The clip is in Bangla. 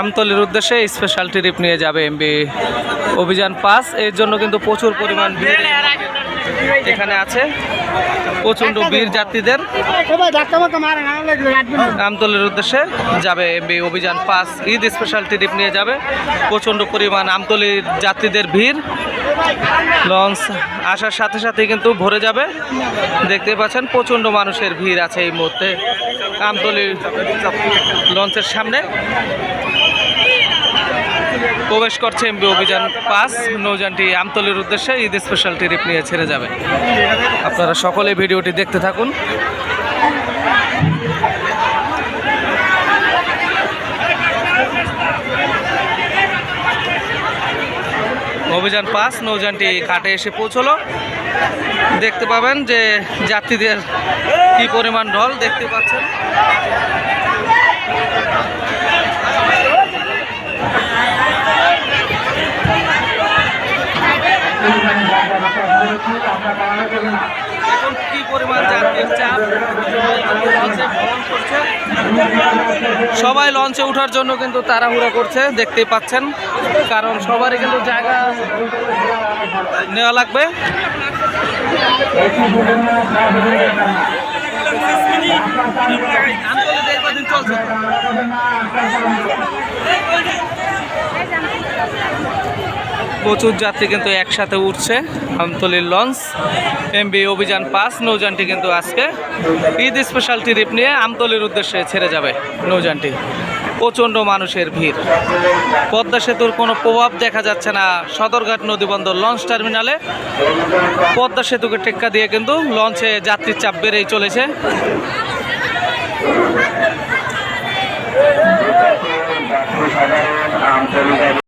আমতলির উদ্দেশ্যে স্পেশাল ট্রিপ নিয়ে যাবে এমবি অভিযান পাস। এর জন্য কিন্তু প্রচুর পরিমাণ ভিড়। এখানে আছে প্রচণ্ড বীর যাত্রীদের। আমতলের উদ্দেশ্যে যাবে MB Abhijan pass Eid special trip নিয়ে যাবে। প্রচণ্ড পরিমাণ আমতলির যাত্রীদের ভিড়। লঞ্চ আসার সাথে সাথে কিন্তু ভরে যাবে। দেখতে পাচ্ছেন প্রচণ্ড মানুষের ভিড় আছে এই মুহূর্তে। আমতলির লঞ্চের সামনে। প্রবেশ করছে এমবি অভিযান পাস। নৌযানটি আমতলির উদ্দেশ্যে ঈদ স্পেশাল ট্রিপ নিয়ে ছেড়ে যাবে। আপনারা সকলে ভিডিওটি দেখতে থাকুন। অভিযান পাস, নৌযানটি ঘাটে এসে পৌঁছলো। দেখতে পাবেন যে যাত্রীদের কি পরিমাণ ঢল দেখতে পাচ্ছেন। সবাই লঞ্চে ওঠার জন্য কিন্তু তাড়াহুড়া করছে, দেখতেই পাচ্ছেন। কারণ সবারই কিন্তু জায়গা নেওয়া লাগবে এই কদিন চলছে তো। প্রচুর যাত্রী কিন্তু একসাথে উঠছে। আমতলির লঞ্চ এমবি অভিযান পাস, নৌযানটি কিন্তু আজকে ঈদ স্পেশাল ট্রিপ নিয়ে আমতলির উদ্দেশ্যে ছেড়ে যাবে নৌযানটি। প্রচণ্ড মানুষের ভিড়। পদ্মা সেতুর কোনো প্রভাব দেখা যাচ্ছে না সদরঘাট নদীবন্দর লঞ্চ টার্মিনালে। পদ্মা সেতুকে টেক্কা দিয়ে কিন্তু লঞ্চে যাত্রীর চাপ বেড়েই চলেছে।